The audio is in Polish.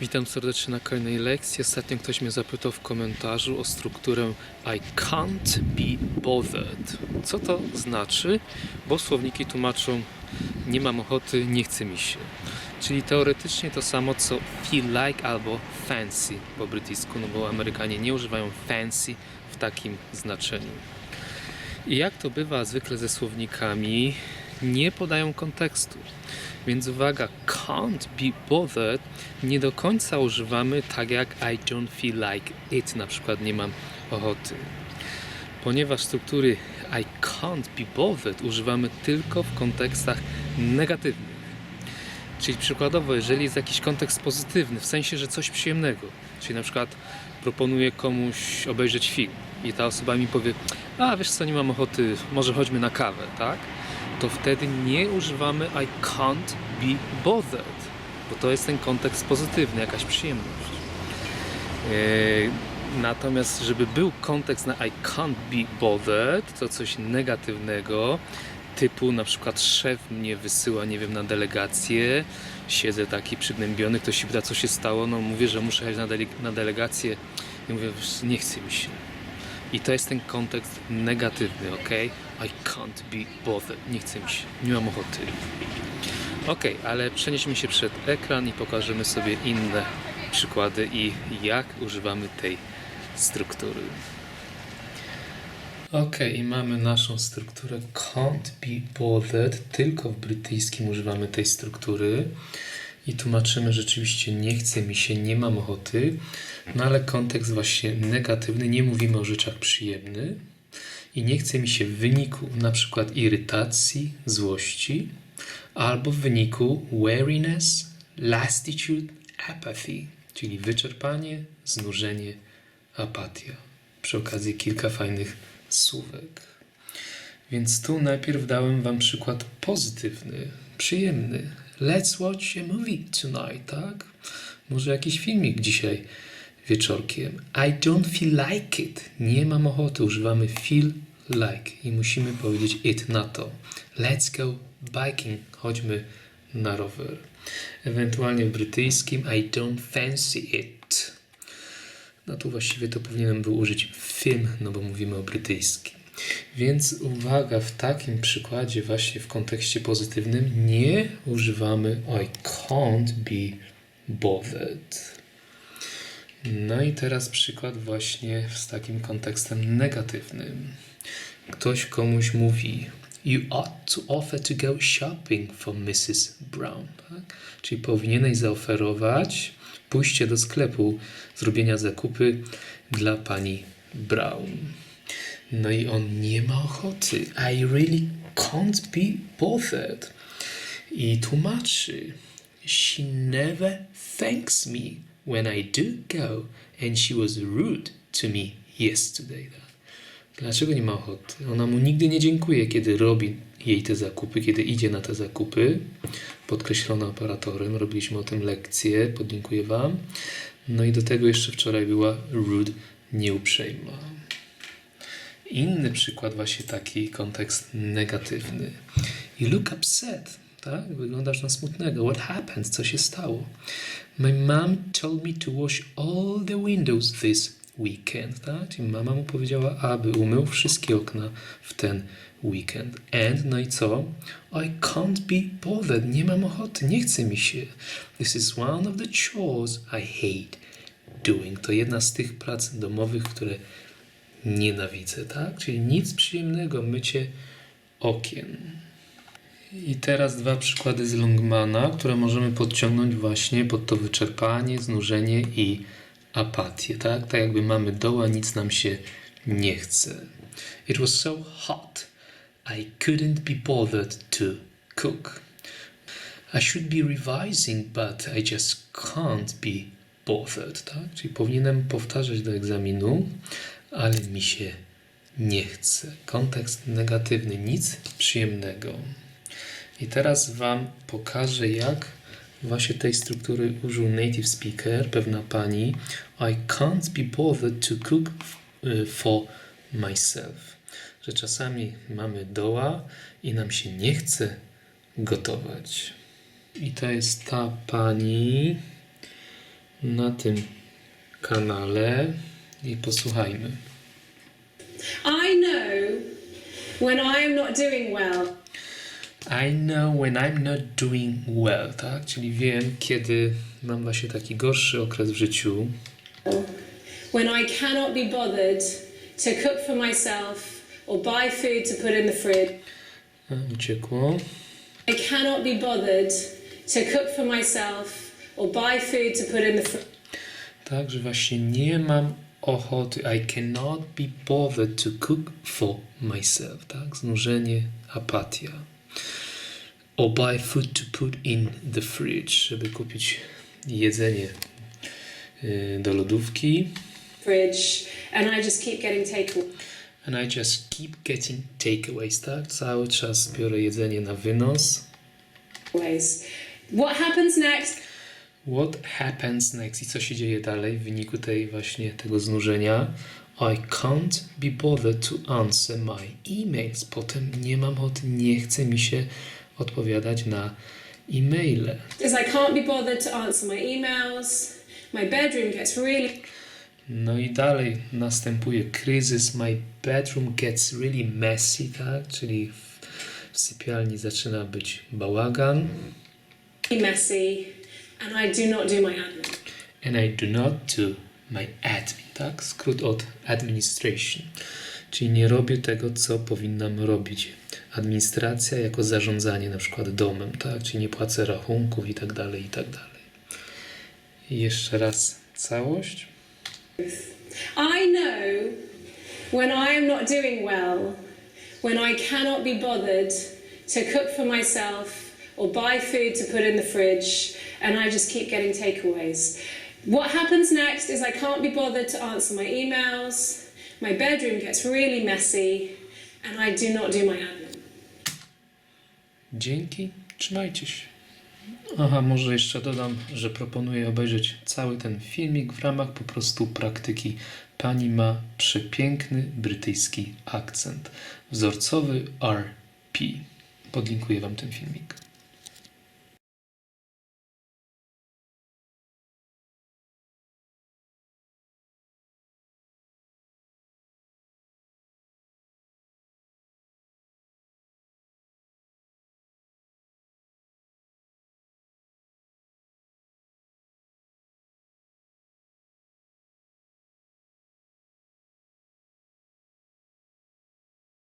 Witam serdecznie na kolejnej lekcji. Ostatnio ktoś mnie zapytał w komentarzu o strukturę I can't be bothered. Co to znaczy? Bo słowniki tłumaczą nie mam ochoty, nie chce mi się. Czyli teoretycznie to samo co feel like albo fancy po brytyjsku, no bo Amerykanie nie używają fancy w takim znaczeniu. I jak to bywa zwykle ze słownikami, nie podają kontekstu. Więc uwaga, can't be bothered nie do końca używamy tak jak I don't feel like it, na przykład nie mam ochoty. Ponieważ struktury I can't be bothered używamy tylko w kontekstach negatywnych. Czyli przykładowo, jeżeli jest jakiś kontekst pozytywny, w sensie, że coś przyjemnego, czyli na przykład proponuję komuś obejrzeć film i ta osoba mi powie, a wiesz co, nie mam ochoty, może chodźmy na kawę, tak? To wtedy nie używamy I can't be bothered, bo to jest ten kontekst pozytywny, jakaś przyjemność. Eee, Natomiast, żeby był kontekst na I can't be bothered, to coś negatywnego, typu na przykład szef mnie wysyła, nie wiem, na delegację, siedzę taki przygnębiony, ktoś się pyta, co się stało, no mówię, że muszę jechać na, dele- na delegację i mówię, "Wiesz, nie chce mi się. I to jest ten kontekst negatywny, ok? I can't be bothered, nie chce mi się, nie mam ochoty. Ok, ale przenieśmy się przed ekran i pokażemy sobie inne przykłady i jak używamy tej struktury. Ok, i mamy naszą strukturę can't be bothered. Tylko w brytyjskim używamy tej struktury i tłumaczymy rzeczywiście nie chce mi się, nie mam ochoty, no ale kontekst właśnie negatywny, nie mówimy o rzeczach przyjemnych i nie chce mi się w wyniku na przykład irytacji, złości albo w wyniku weariness, lassitude, apathy, czyli wyczerpanie, znużenie, apatia. Przy okazji kilka fajnych słówek. Więc tu najpierw dałem Wam przykład pozytywny, przyjemny. Let's watch a movie tonight, tak? Może jakiś filmik dzisiaj wieczorkiem. I don't feel like it. Nie mam ochoty. Używamy feel like i musimy powiedzieć it na to. Let's go biking. Chodźmy na rower. Ewentualnie w brytyjskim I don't fancy it. No tu właściwie to powinienem był użyć film, no bo mówimy o brytyjskim. Więc uwaga, w takim przykładzie właśnie w kontekście pozytywnym nie używamy I can't be bothered. No i teraz przykład właśnie z takim kontekstem negatywnym. Ktoś komuś mówi You ought to offer to go shopping for Mrs. Brown. Tak? Czyli powinieneś zaoferować pójście do sklepu, zrobienia zakupy dla pani Brown. No i on nie ma ochoty. I really can't be bothered. I tłumaczy. She never thanks me when I do go and she was rude to me yesterday. Dlaczego nie ma ochoty? Ona mu nigdy nie dziękuje, kiedy robi jej te zakupy, kiedy idzie na te zakupy. Podkreślona operatorem, robiliśmy o tym lekcję, podlinkuję Wam. No i do tego jeszcze wczoraj była rude, nieuprzejma. Inny przykład, właśnie taki kontekst negatywny. You look upset, tak? Wyglądasz na smutnego. What happened? Co się stało? My mom told me to wash all the windows this weekend, tak? Czyli mama mu powiedziała, aby umył wszystkie okna w ten weekend. And, no i co? I can't be bothered. Nie mam ochoty, nie chce mi się. This is one of the chores I hate doing. To jedna z tych prac domowych, które nienawidzę, tak? Czyli nic przyjemnego, mycie okien. I teraz dwa przykłady z Longmana, które możemy podciągnąć właśnie pod to wyczerpanie, znużenie i apatię, tak? Tak jakby mamy doła, nic nam się nie chce. It was so hot, I couldn't be bothered to cook. I should be revising, but I just can't be bothered, tak? Czyli powinienem powtarzać do egzaminu, ale mi się nie chce. Kontekst negatywny, nic przyjemnego. I teraz Wam pokażę, jak właśnie tej struktury użył native speaker, pewna pani. I can't be bothered to cook y, for myself. Że czasami mamy doła i nam się nie chce gotować. I to jest ta pani. na tym kanale i posłuchajmy. I know when I am not doing well. I know when I'm not doing well, tak? Czyli wiem, kiedy mam właśnie taki gorszy okres w życiu, When I cannot be bothered to cook for myself or buy food to put in the fridge. A, uciekło. I cannot be bothered to cook for myself or buy food to put in the fridge. Tak, że właśnie nie mam ochoty. I cannot be bothered to cook for myself, tak? Znużenie, apatia. Or buy food to put in the fridge, żeby kupić jedzenie y, do lodówki. fridge and I just keep getting takeaway. And I just keep getting takeaways, tak? Cały czas biorę jedzenie na wynos. What happens next? What happens next? I co się dzieje dalej w wyniku tej właśnie tego znużenia? I can't be bothered to answer my emails. Potem nie mam ochoty, nie chce mi się odpowiadać na e-maile. Is I can't be bothered to answer my emails. My bedroom gets really No i dalej następuje kryzys. My bedroom gets really messy, tak? Czyli w, w sypialni zaczyna być bałagan. messy and I do not do my admin. And I do not do my admin, tak? Skrót od administration. Czyli nie robię tego, co powinnam robić. Administracja jako zarządzanie na przykład domem, tak? Czyli nie płacę rachunków i tak dalej, i tak dalej. I jeszcze raz całość. I know when I am not doing well, when I cannot be bothered to cook for myself or buy food to put in the fridge, and I just keep getting takeaways. What happens next is I can't be bothered to answer my emails, my bedroom gets really messy, and I do not do my admin. Dzięki, trzymajcie się. Aha, może jeszcze dodam, że proponuję obejrzeć cały ten filmik w ramach po prostu praktyki. Pani ma przepiękny brytyjski akcent. Wzorcowy RP. Podlinkuję Wam ten filmik.